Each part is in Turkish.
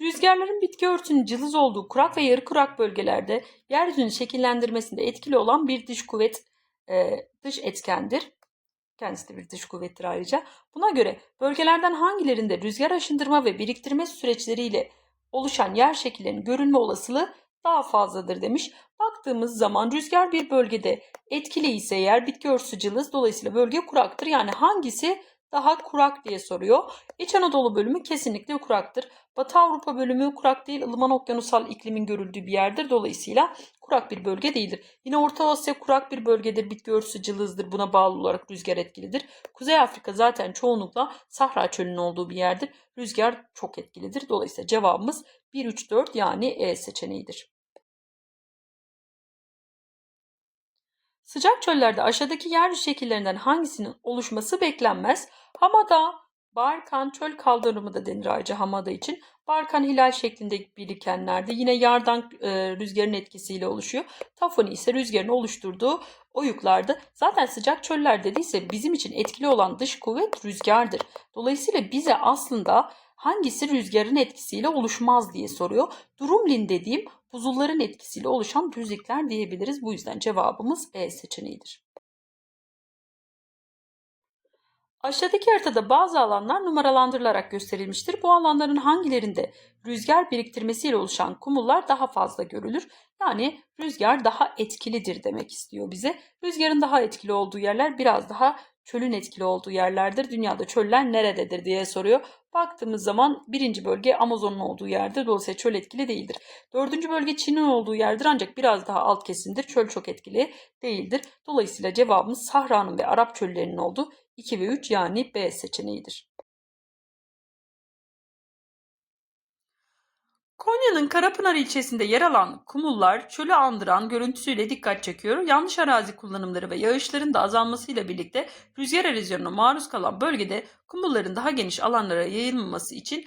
Rüzgarların bitki örtüsünün cılız olduğu kurak ve yarı kurak bölgelerde yeryüzünün şekillendirmesinde etkili olan bir dış kuvvet, e, dış etkendir. Kendisi de bir dış kuvvettir ayrıca. Buna göre bölgelerden hangilerinde rüzgar aşındırma ve biriktirme süreçleriyle oluşan yer şekillerinin görülme olasılığı daha fazladır demiş. Baktığımız zaman rüzgar bir bölgede etkili ise eğer bitki örtüsü cılız dolayısıyla bölge kuraktır. Yani hangisi daha kurak diye soruyor. İç Anadolu bölümü kesinlikle kuraktır. Batı Avrupa bölümü kurak değil, ılıman okyanusal iklimin görüldüğü bir yerdir. Dolayısıyla kurak bir bölge değildir. Yine Orta Asya kurak bir bölgedir. Bitki örtüsü cılızdır. Buna bağlı olarak rüzgar etkilidir. Kuzey Afrika zaten çoğunlukla Sahra çölünün olduğu bir yerdir. Rüzgar çok etkilidir. Dolayısıyla cevabımız 1, 3, 4 yani E seçeneğidir. Sıcak çöllerde aşağıdaki yeryüzü şekillerinden hangisinin oluşması beklenmez? Hamada, Barkan çöl kaldırımı da denir ayrıca Hamada için. Barkan hilal şeklinde birikenlerde yine yardan e, rüzgarın etkisiyle oluşuyor. Tafoni ise rüzgarın oluşturduğu oyuklardı. Zaten sıcak çöller dediyse bizim için etkili olan dış kuvvet rüzgardır. Dolayısıyla bize aslında hangisi rüzgarın etkisiyle oluşmaz diye soruyor. Durumlin dediğim buzulların etkisiyle oluşan düzlükler diyebiliriz. Bu yüzden cevabımız E seçeneğidir. Aşağıdaki haritada bazı alanlar numaralandırılarak gösterilmiştir. Bu alanların hangilerinde rüzgar biriktirmesiyle oluşan kumullar daha fazla görülür? Yani rüzgar daha etkilidir demek istiyor bize. Rüzgarın daha etkili olduğu yerler biraz daha çölün etkili olduğu yerlerdir. Dünyada çöller nerededir diye soruyor. Baktığımız zaman birinci bölge Amazon'un olduğu yerdir. Dolayısıyla çöl etkili değildir. Dördüncü bölge Çin'in olduğu yerdir ancak biraz daha alt kesimdir. Çöl çok etkili değildir. Dolayısıyla cevabımız Sahra'nın ve Arap çöllerinin olduğu 2 ve 3 yani B seçeneğidir. Konya'nın Karapınar ilçesinde yer alan kumullar çölü andıran görüntüsüyle dikkat çekiyor. Yanlış arazi kullanımları ve yağışların da azalmasıyla birlikte rüzgar erozyonuna maruz kalan bölgede kumulların daha geniş alanlara yayılmaması için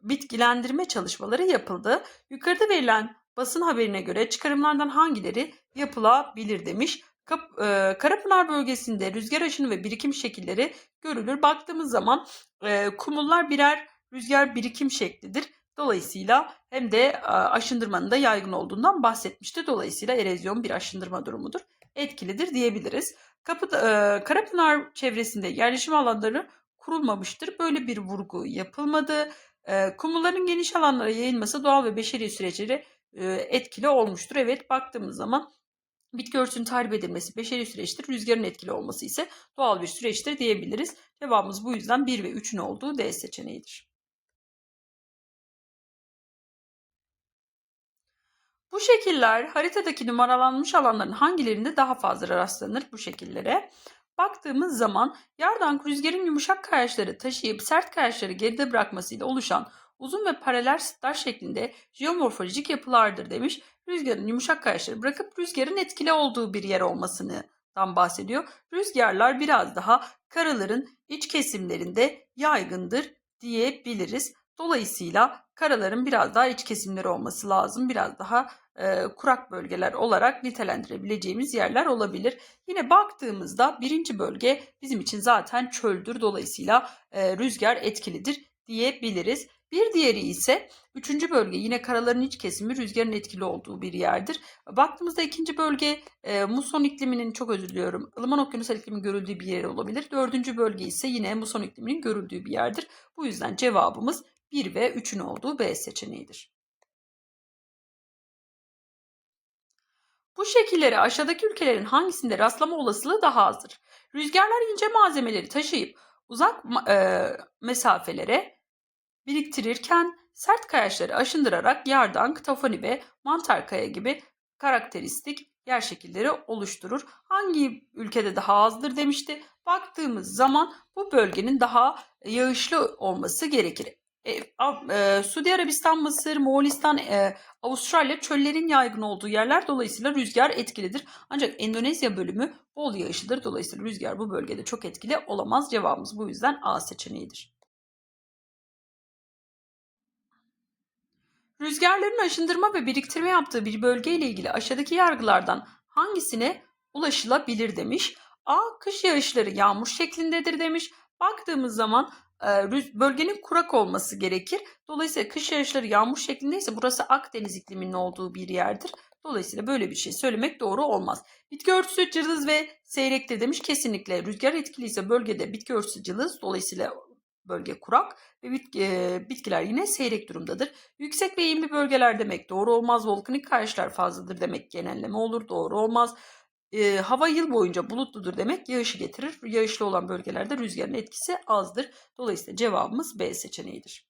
bitkilendirme çalışmaları yapıldı. Yukarıda verilen basın haberine göre çıkarımlardan hangileri yapılabilir demiş. Kap, e, Karapınar bölgesinde rüzgar aşını ve birikim şekilleri görülür. Baktığımız zaman e, kumullar birer rüzgar birikim şeklidir. Dolayısıyla hem de e, aşındırmanın da yaygın olduğundan bahsetmişti. Dolayısıyla erozyon bir aşındırma durumudur. Etkilidir diyebiliriz. Kapı, e, Karapınar çevresinde yerleşim alanları kurulmamıştır. Böyle bir vurgu yapılmadı. E, kumulların geniş alanlara yayılması doğal ve beşeri süreçleri e, etkili olmuştur. Evet baktığımız zaman bitki örtüsünün tahrip edilmesi beşeri süreçtir. Rüzgarın etkili olması ise doğal bir süreçtir diyebiliriz. Cevabımız bu yüzden 1 ve 3'ün olduğu D seçeneğidir. Bu şekiller haritadaki numaralanmış alanların hangilerinde daha fazla rastlanır bu şekillere? Baktığımız zaman yardan rüzgarın yumuşak kayaçları taşıyıp sert kayaçları geride bırakmasıyla oluşan uzun ve paralel sıtlar şeklinde jeomorfolojik yapılardır demiş. Rüzgarın yumuşak kayaçları bırakıp rüzgarın etkili olduğu bir yer olmasından bahsediyor. Rüzgarlar biraz daha karaların iç kesimlerinde yaygındır diyebiliriz. Dolayısıyla karaların biraz daha iç kesimleri olması lazım. Biraz daha e, kurak bölgeler olarak nitelendirebileceğimiz yerler olabilir. Yine baktığımızda birinci bölge bizim için zaten çöldür. Dolayısıyla e, rüzgar etkilidir diyebiliriz. Bir diğeri ise üçüncü bölge yine karaların iç kesimi rüzgarın etkili olduğu bir yerdir. Baktığımızda ikinci bölge e, muson ikliminin çok özür diliyorum ılıman okyanusal iklimin görüldüğü bir yer olabilir. Dördüncü bölge ise yine muson ikliminin görüldüğü bir yerdir. Bu yüzden cevabımız 1 ve 3'ün olduğu B seçeneğidir. Bu şekillere aşağıdaki ülkelerin hangisinde rastlama olasılığı daha azdır? Rüzgarlar ince malzemeleri taşıyıp uzak e, mesafelere biriktirirken sert kayaçları aşındırarak yardan, ktafoni ve mantar kaya gibi karakteristik yer şekilleri oluşturur. Hangi ülkede daha azdır demişti. Baktığımız zaman bu bölgenin daha yağışlı olması gerekir. E, e, Suudi Arabistan, Mısır, Moğolistan, e, Avustralya çöllerin yaygın olduğu yerler dolayısıyla rüzgar etkilidir. Ancak Endonezya bölümü bol yağışlıdır. Dolayısıyla rüzgar bu bölgede çok etkili olamaz. Cevabımız bu yüzden A seçeneğidir. Rüzgarların aşındırma ve biriktirme yaptığı bir bölge ile ilgili aşağıdaki yargılardan hangisine ulaşılabilir demiş. A. Kış yağışları yağmur şeklindedir demiş. Baktığımız zaman bölgenin kurak olması gerekir. Dolayısıyla kış yağışları yağmur şeklindeyse burası Akdeniz ikliminin olduğu bir yerdir. Dolayısıyla böyle bir şey söylemek doğru olmaz. Bitki örtüsü cılız ve seyrektir demiş. Kesinlikle rüzgar etkiliyse bölgede bitki örtüsü cılız. Dolayısıyla bölge kurak ve bitki, bitkiler yine seyrek durumdadır. Yüksek ve eğimli bölgeler demek doğru olmaz. Volkanik kayışlar fazladır demek genelleme olur. Doğru olmaz. E, hava yıl boyunca bulutludur demek yağışı getirir. Yağışlı olan bölgelerde rüzgarın etkisi azdır. Dolayısıyla cevabımız B seçeneğidir.